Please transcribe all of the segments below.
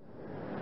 あ!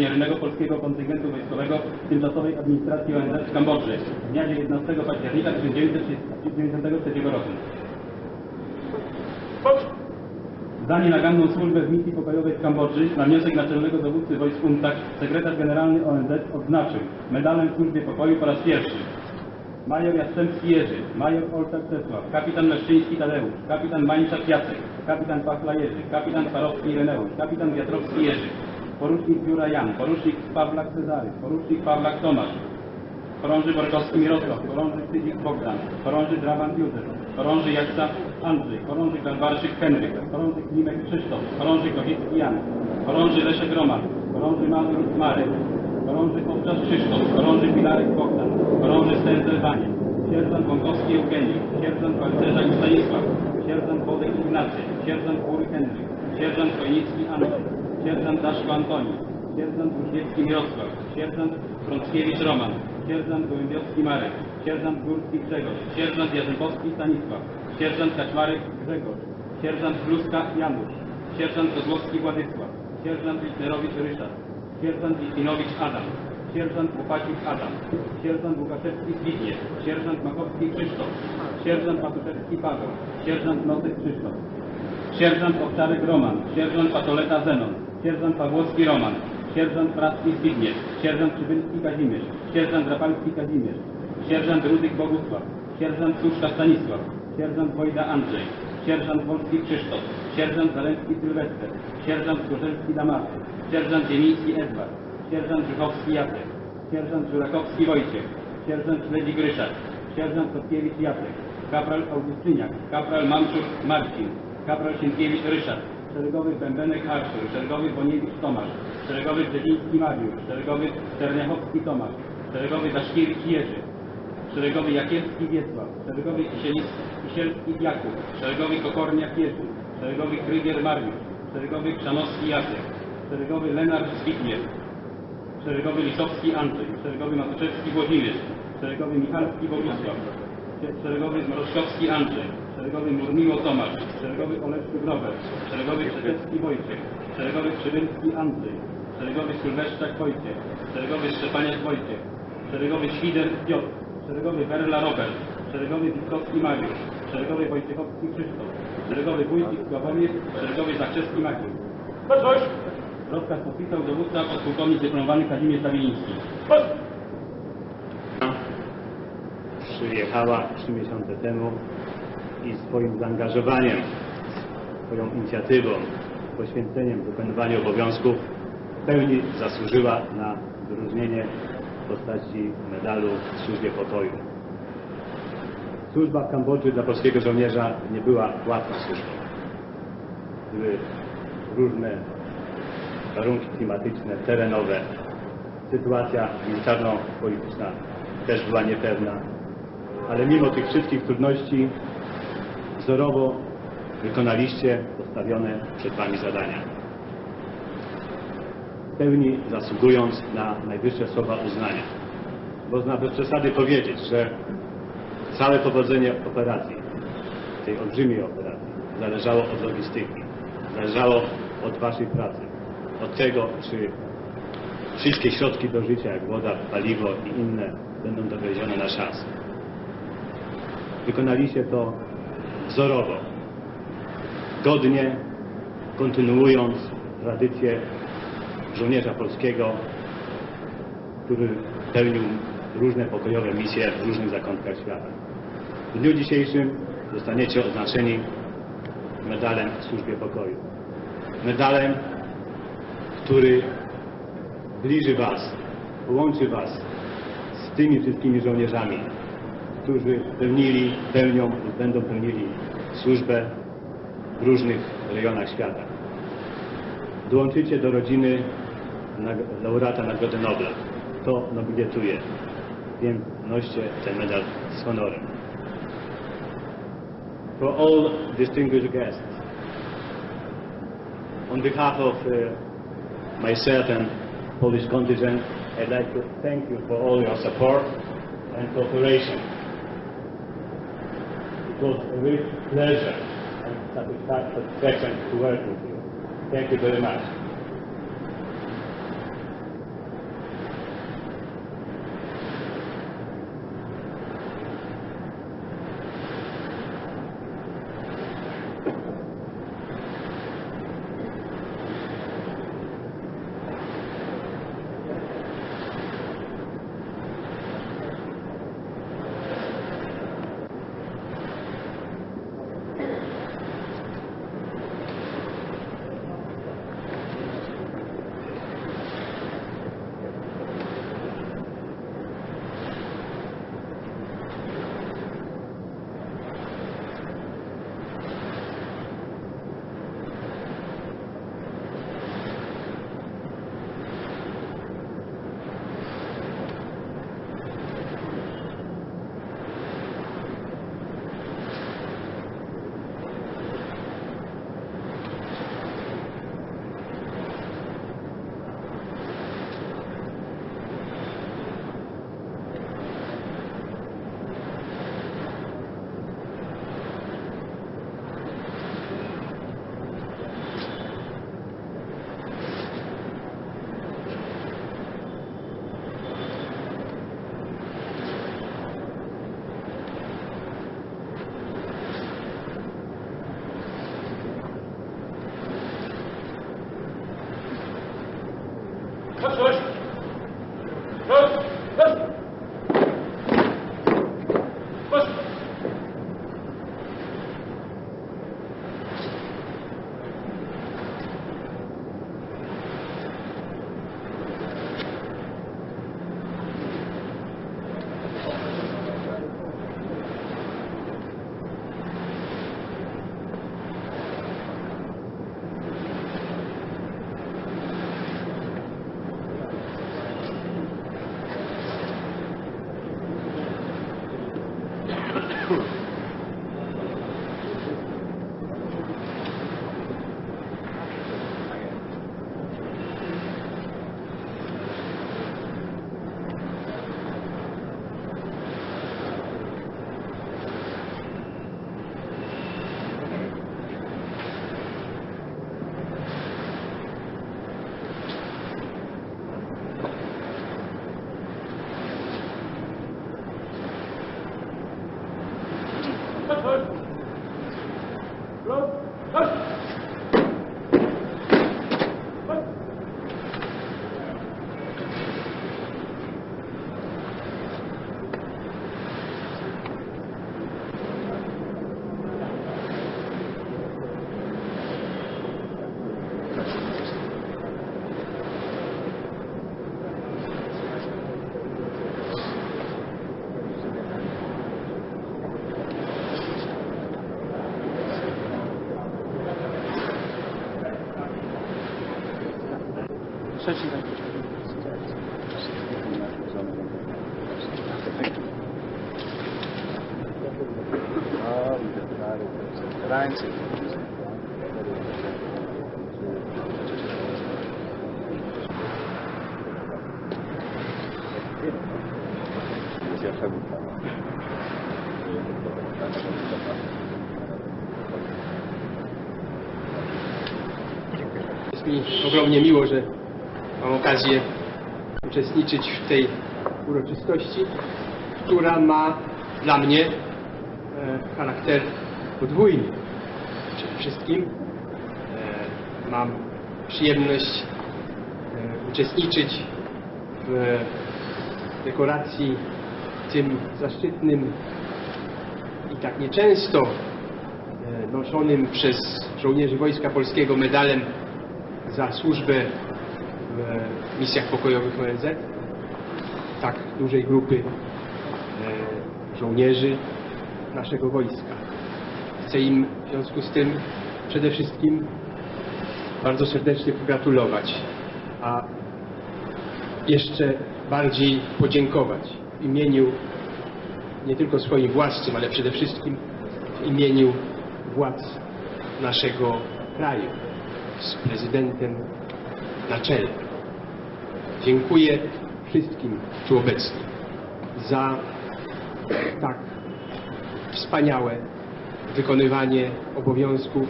Logistyczno-Inżyniernego Polskiego Kontyngentu Wojskowego Tymczasowej Administracji ONZ w Kambodży z dnia 19 października 1993 roku. Zdanie naganną służbę w misji pokojowej w Kambodży na wniosek naczelnego dowódcy wojsk UNTAC sekretarz generalny ONZ odznaczył medalem w służbie pokoju po raz pierwszy major Jastrzębski Jerzy, major Olczak Czesław, kapitan Leszczyński Tadeusz, kapitan Mańczak Jacek, kapitan Pachla Jerzy, kapitan Parowski Ireneusz, kapitan Wiatrowski Jerzy, porucznik Biura Jan, porucznik Pawlak Cezary, porucznik Pawlak Tomasz, chorąży Borkowski Mirosław, chorąży Cydzik Bogdan, chorąży Draban Józef, chorąży Jaksa Andrzej, chorąży Galwarszyk Henryk, chorąży Klimek Krzysztof, chorąży Kowiecki Jan, chorąży Leszek Roman, chorąży Mazur Marek, chorąży Owczarz Krzysztof, chorąży Pilarek Bogdan, chorąży Stędzel Wanie, sierżant Wąkowski Eugeni, sierżant Walcerza Stanisław, sierżant Wodek Ignacy, sierżant Góry Henryk, sierżant Chojnicki Andrzej, sierżant Daszko Antoni, sierżant Różniewski Mirosław, sierżant Frąckiewicz Roman, sierżant Gołębiowski Marek, sierżant Górski Grzegorz, sierżant Jarzębowski Stanisław, sierżant Kaczmarek Grzegorz, sierżant Kluska Janusz, sierżant Kozłowski Władysław, sierżant Lichnerowicz Ryszard, sierżant Litwinowicz Adam, sierżant Łopaciuk Adam, sierżant Łukaszewski Zbigniew, sierżant Makowski Krzysztof, sierżant Matuszewski Paweł, sierżant Nosek Krzysztof, sierżant Owczarek Roman, sierżant Patoleta Zenon, sierżant Pawłowski Roman, sierżant Pracki Zbigniew, sierżant Przybylski Kazimierz, sierżant Rapalski Kazimierz, sierżant Rudyk Bogusław, sierżant Suszka Stanisław, sierżant Wojda Andrzej, sierżant Wolski Krzysztof, sierżant Zaleński Sylwester, sierżant Zgorzelski Damasy, sierżant Ziemiński Edward, sierżant Żuchowski Jacek, sierżant Żurakowski Wojciech, sierżant Śledzik Ryszard, sierżant Kotkiewicz Jacek, kapral Augustyniak, kapral Mamczuk Marcin, kapral Sienkiewicz Ryszard, szeregowy Bębenek Artur, szeregowy Boniewicz Tomasz, szeregowy Brzeziński Mariusz, szeregowy Czerniachowski Tomasz, szeregowy Daszkiewicz Jerzy, szeregowy Jakielski Wiesław, szeregowy Kisielski Jakub, szeregowy Kokorniak Jerzy, szeregowy Krygier Mariusz, szeregowy Krzanowski Jacek, szeregowy Lenart Zbigniew, szeregowy Lisowski Andrzej, szeregowy Matuszewski Włodzimierz, szeregowy Michalski Bogusław, szeregowy Mroczkowski Andrzej, szeregowy Murmiło Tomasz, szeregowy Oleszczyk Robert, szeregowy Krzeszewski Wojciech, szeregowy Przybylski Andrzej, szeregowy Sylweszczak Wojciech, szeregowy Szczepaniak Wojciech, szeregowy Świder Piotr, szeregowy Werla Robert, szeregowy Witkowski Mariusz, szeregowy Wojciechowski Krzysztof, szeregowy Wójcik Sławomir, szeregowy Zakrzewski Maciej. Gotowość! Rozkaz podpisał dowódca podpułkownik dyplomowany Kazimierz Stawieniński. przyjechała trzy miesiące temu i swoim zaangażowaniem, swoją inicjatywą, poświęceniem wykonywaniu obowiązków w pełni zasłużyła na wyróżnienie w postaci medalu w służbie pokoju. Służba w Kambodży dla polskiego żołnierza nie była łatwą służbą. Były różne warunki klimatyczne, terenowe. Sytuacja militarno-polityczna też była niepewna. Ale mimo tych wszystkich trudności wzorowo wykonaliście postawione przed Wami zadania. W pełni zasługując na najwyższe słowa uznania. Można bez przesady powiedzieć, że całe powodzenie operacji, tej olbrzymiej operacji, zależało od logistyki, zależało od Waszej pracy, od tego, czy wszystkie środki do życia, jak woda, paliwo i inne, będą dowiezione na czas. Wykonaliście to wzorowo, godnie, kontynuując tradycję żołnierza polskiego, który pełnił różne pokojowe misje w różnych zakątkach świata. W dniu dzisiejszym zostaniecie oznaczeni medalem w służbie pokoju. Medalem, który zbliży Was, połączy Was z tymi wszystkimi żołnierzami, którzy pełnili, pełnią lub będą pełnili służbę w różnych rejonach świata. Dołączycie do rodziny laureata Nagrody Nobla. To nobilituje, więc noście ten medal z honorem. For all distinguished guests, on behalf of uh, myself and Polish contingent, I'd like to thank you for all your support and cooperation. It was a real pleasure and satisfa- satisfaction to work with you. Thank you very much. To Rańcy. Jest mi ogromnie miło, że mam okazję uczestniczyć w tej uroczystości, która ma dla mnie e, charakter podwójny. Przede wszystkim e, mam przyjemność e, uczestniczyć w dekoracji tym zaszczytnym i tak nieczęsto noszonym przez żołnierzy Wojska Polskiego medalem za służbę misjach pokojowych ONZ, tak dużej grupy e, żołnierzy naszego wojska. Chcę im w związku z tym przede wszystkim bardzo serdecznie pogratulować, a jeszcze bardziej podziękować w imieniu nie tylko swoim własnym, ale przede wszystkim w imieniu władz naszego kraju z prezydentem na czele. Dziękuję wszystkim tu obecnym za tak wspaniałe wykonywanie obowiązków,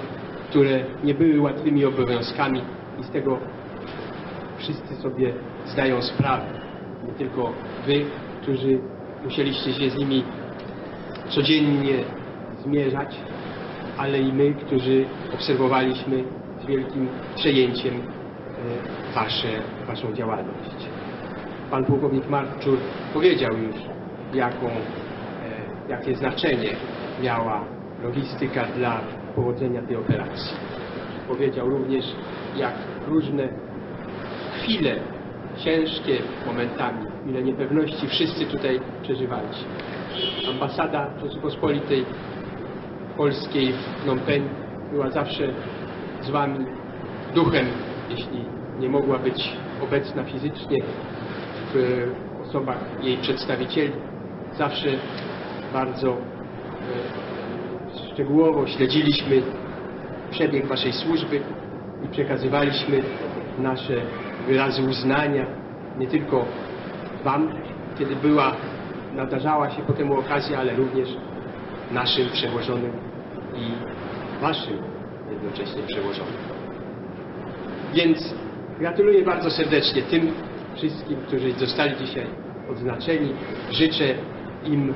które nie były łatwymi obowiązkami i z tego wszyscy sobie zdają sprawę. Nie tylko wy, którzy musieliście się z nimi codziennie zmierzać, ale i my, którzy obserwowaliśmy z wielkim przejęciem wasze, waszą działalność. Pan pułkownik Marczur powiedział już, jaką, e, jakie znaczenie miała logistyka dla powodzenia tej operacji. Powiedział również, jak różne chwile ciężkie momentami, chwile niepewności wszyscy tutaj przeżywaliśmy. Ambasada Rzeczypospolitej Polskiej w Phnom Penh była zawsze z Wami duchem, jeśli nie mogła być obecna fizycznie w osobach jej przedstawicieli. Zawsze bardzo e, szczegółowo śledziliśmy przebieg Waszej służby i przekazywaliśmy nasze wyrazy uznania nie tylko Wam, kiedy była, nadarzała się potem okazja, ale również naszym przełożonym i Waszym jednocześnie przełożonym. Więc gratuluję bardzo serdecznie tym wszystkim, którzy zostali dzisiaj odznaczeni. Życzę im,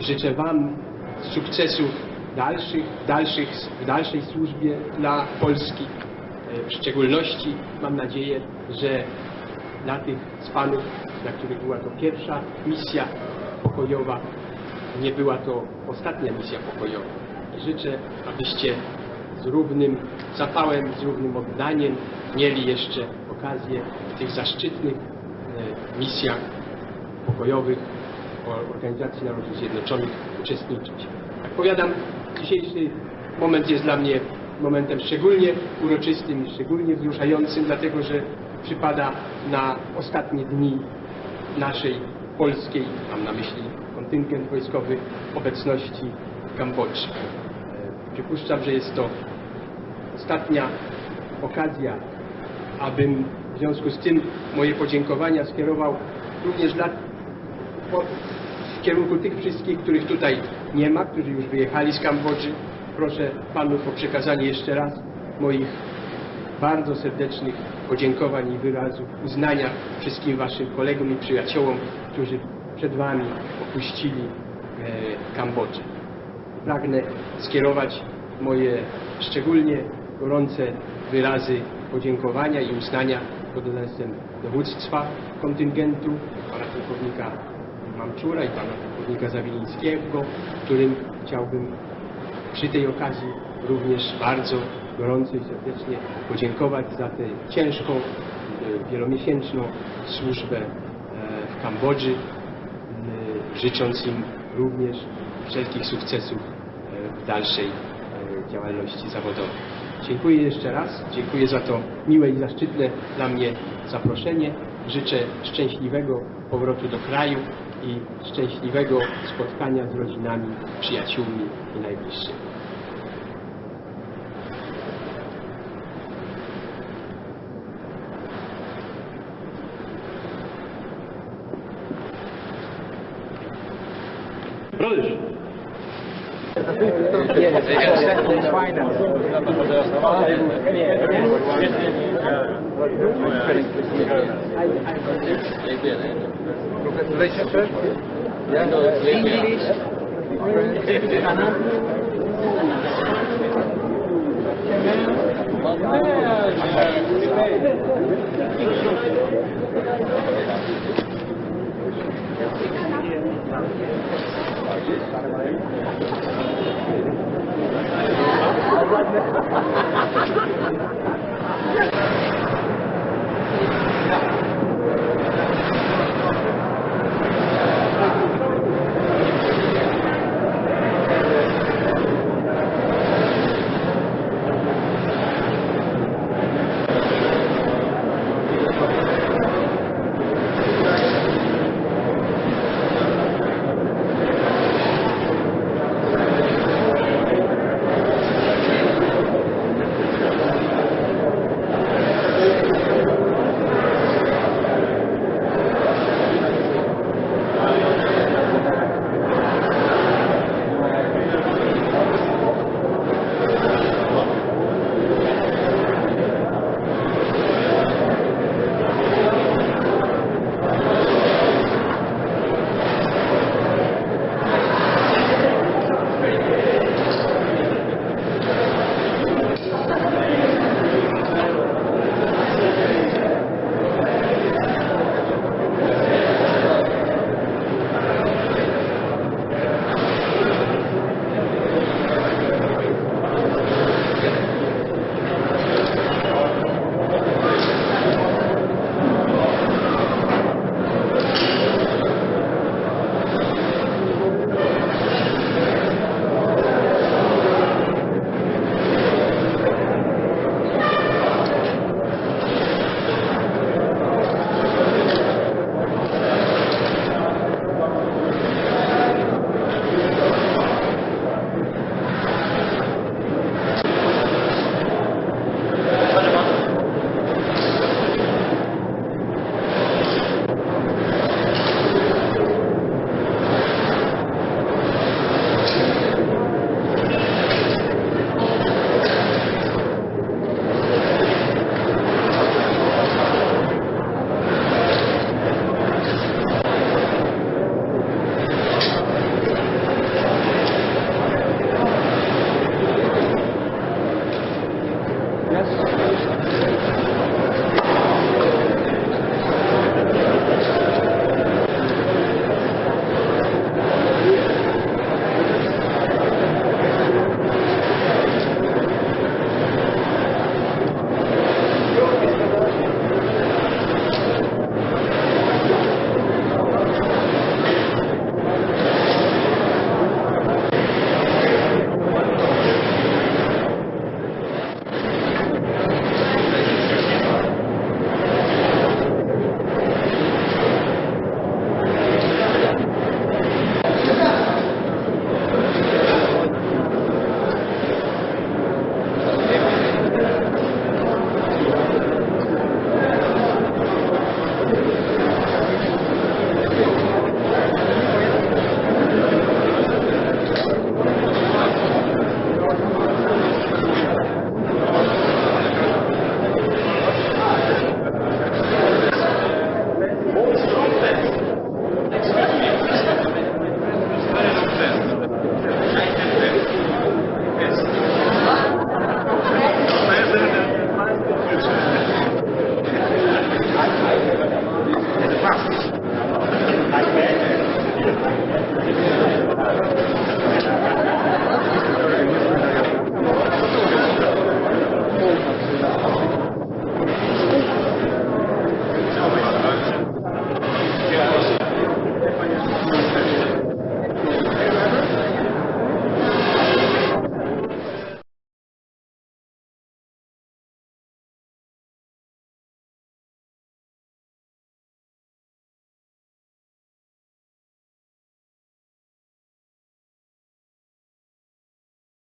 życzę Wam sukcesów dalszych, dalszych, w dalszej służbie dla Polski. E, W szczególności mam nadzieję, że dla tych z Panów, dla których była to pierwsza misja pokojowa, nie była to ostatnia misja pokojowa. Życzę, abyście z równym zapałem, z równym oddaniem mieli jeszcze okazję w tych zaszczytnych e, misjach pokojowych Organizacji Narodów Zjednoczonych uczestniczyć. Jak powiadam, dzisiejszy moment jest dla mnie momentem szczególnie uroczystym i szczególnie wzruszającym, dlatego że przypada na ostatnie dni naszej polskiej, mam na myśli kontyngent wojskowy, obecności w Kambodży. E, Przypuszczam, że jest to ostatnia okazja, abym w związku z tym moje podziękowania skierował również dla, po, w kierunku tych wszystkich, których tutaj nie ma, którzy już wyjechali z Kambodży. Proszę Panów o przekazanie jeszcze raz moich bardzo serdecznych podziękowań i wyrazów uznania wszystkim Waszym kolegom i przyjaciołom, którzy przed Wami opuścili e, Kambodżę. Pragnę skierować moje szczególnie gorące wyrazy podziękowania i uznania pod adresem dowództwa kontyngentu, pana pułkownika Mamczura i pana pułkownika Zawilińskiego, którym chciałbym przy tej okazji również bardzo gorąco i serdecznie podziękować za tę ciężką, e, wielomiesięczną służbę e, w Kambodży, życząc im również wszelkich sukcesów e, w dalszej działalności zawodowej. Dziękuję jeszcze raz. Dziękuję za to miłe i zaszczytne dla mnie zaproszenie. Życzę szczęśliwego powrotu do kraju i szczęśliwego spotkania z rodzinami, przyjaciółmi i najbliższymi. Relationship? Yeah. English. Thank you.